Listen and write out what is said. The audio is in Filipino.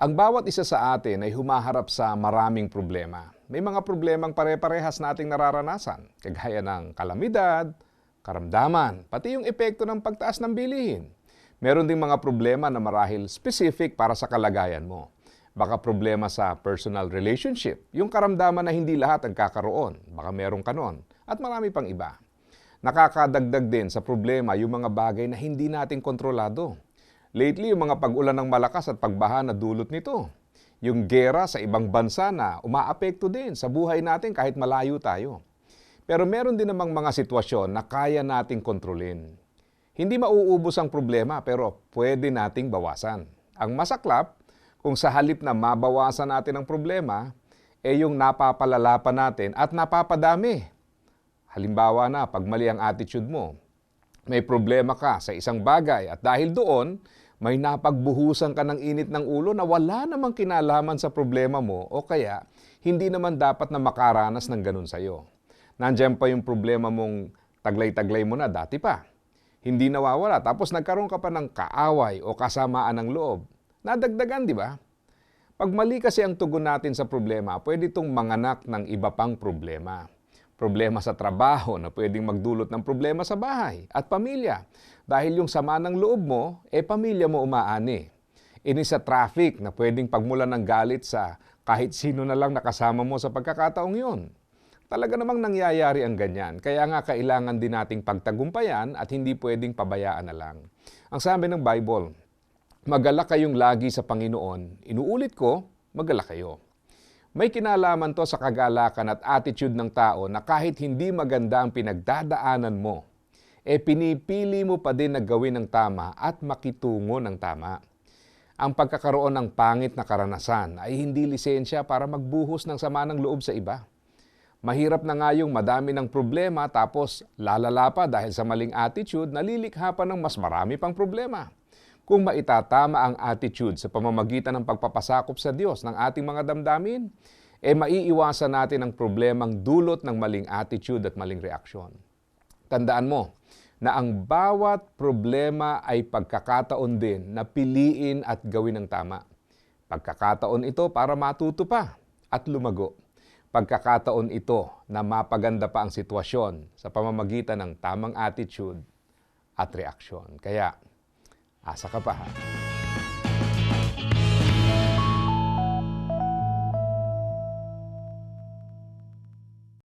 Ang bawat isa sa atin ay humaharap sa maraming problema. May mga problemang pare-parehas nating nararanasan, kagaya ng kalamidad, karamdaman, pati yung epekto ng pagtaas ng bilihin. Meron ding mga problema na marahil specific para sa kalagayan mo. Baka problema sa personal relationship, yung karamdaman na hindi lahat ang kakaroon, baka meron ka nun, at marami pang iba. Nakakadagdag din sa problema yung mga bagay na hindi natin kontrolado. Lately, yung mga pag-ulan ng malakas at pagbaha na dulot nito. Yung gera sa ibang bansa na umaapekto din sa buhay natin kahit malayo tayo. Pero meron din namang mga sitwasyon na kaya nating kontrolin. Hindi mauubos ang problema pero pwede nating bawasan. Ang masaklap, kung sa halip na mabawasan natin ang problema, eh yung napapalala pa natin at napapadami. Halimbawa na, pag mali ang attitude mo, may problema ka sa isang bagay at dahil doon, may napagbuhusan ka ng init ng ulo na wala namang kinalaman sa problema mo o kaya hindi naman dapat na makaranas ng ganun sa'yo. Nandiyan pa yung problema mong taglay-taglay mo na dati pa. Hindi nawawala tapos nagkaroon ka pa ng kaaway o kasamaan ng loob. Nadagdagan, di ba? Pag mali kasi ang tugon natin sa problema, pwede itong manganak ng iba pang problema problema sa trabaho na pwedeng magdulot ng problema sa bahay at pamilya. Dahil yung sama ng loob mo, eh pamilya mo umaani. Ini sa traffic na pwedeng pagmulan ng galit sa kahit sino na lang nakasama mo sa pagkakataong yun. Talaga namang nangyayari ang ganyan. Kaya nga kailangan din nating pagtagumpayan at hindi pwedeng pabayaan na lang. Ang sabi ng Bible, magalak kayong lagi sa Panginoon. Inuulit ko, magalak kayo. May kinalaman to sa kagalakan at attitude ng tao na kahit hindi maganda ang pinagdadaanan mo, e pinipili mo pa din na gawin ng tama at makitungo ng tama. Ang pagkakaroon ng pangit na karanasan ay hindi lisensya para magbuhos ng sama ng loob sa iba. Mahirap na nga yung madami ng problema tapos lalala pa dahil sa maling attitude, nalilikha pa ng mas marami pang problema kung maitatama ang attitude sa pamamagitan ng pagpapasakop sa Diyos ng ating mga damdamin, eh maiiwasan natin ang problemang dulot ng maling attitude at maling reaksyon. Tandaan mo na ang bawat problema ay pagkakataon din na piliin at gawin ng tama. Pagkakataon ito para matuto pa at lumago. Pagkakataon ito na mapaganda pa ang sitwasyon sa pamamagitan ng tamang attitude at reaksyon. Kaya, Asa ka pa ha?